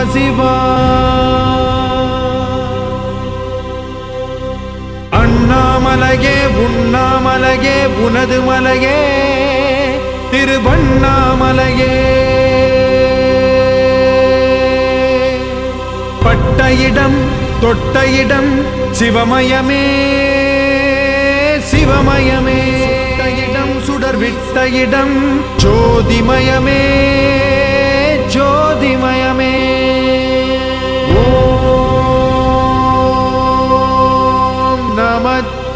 சிவா அண்ணாமலையே உண்ணாமலையே உனது மலையே திருவண்ணாமலையே. பட்ட இடம் தொட்ட இடம் சிவமயமே சிவமயமே. இடம் சுடர் விட்ட இடம் ஜோதிமயமே.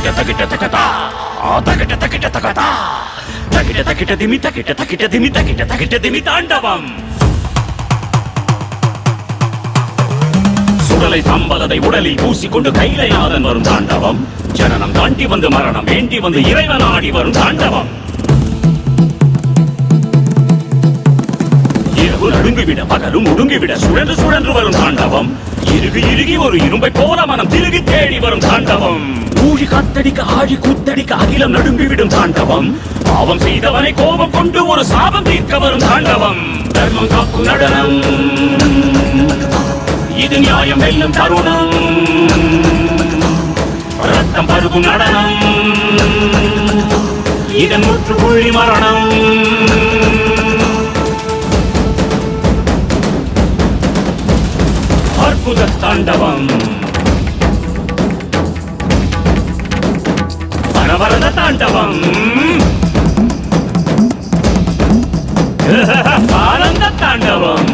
தகிட்ட தகிட்ட தகதா. தகிட்ட தகிட்ட தகதா. தகிட்ட தகிட்ட திமி தகிட்ட தகிட்ட திமி தகிட்ட தகிட்ட திமி தாண்டவம். சுடலை சம்பலத்தை உடலில் பூசிக்கொண்டு கையில நாதன் வரும் தாண்டவம். ஜனனம் தாண்டி வந்து மரணம் வேண்டி வந்து இறைவன் ஆடி வரும் தாண்டவம். இரவு நடுங்கிவிட பகலும் ஒடுங்கிவிட சுழன்று சுழன்று வரும் தாண்டவம். இறுகி இறுகி ஒரு இரும்பை போல மனம் திருகி தேடி வரும் தாண்டவம். காத்தடிக்க ஆழி கூத்தடிக்க அகிலம் நடுங்கிவிடும் தாண்டவம். பாவம் செய்தவனை கோபம் கொண்டு ஒரு சாபம் தீர்க்க வரும் தாண்டவம். தர்மம் காக்கும் நடனம். இது நியாயம் வெல்லும் தருணம். ரத்தம் பருகும் நடனம். இதன் முற்றுப்புள்ளி மரணம். அற்புத தாண்டவம். தாண்டவம் ஆனந்த தாண்டவம்.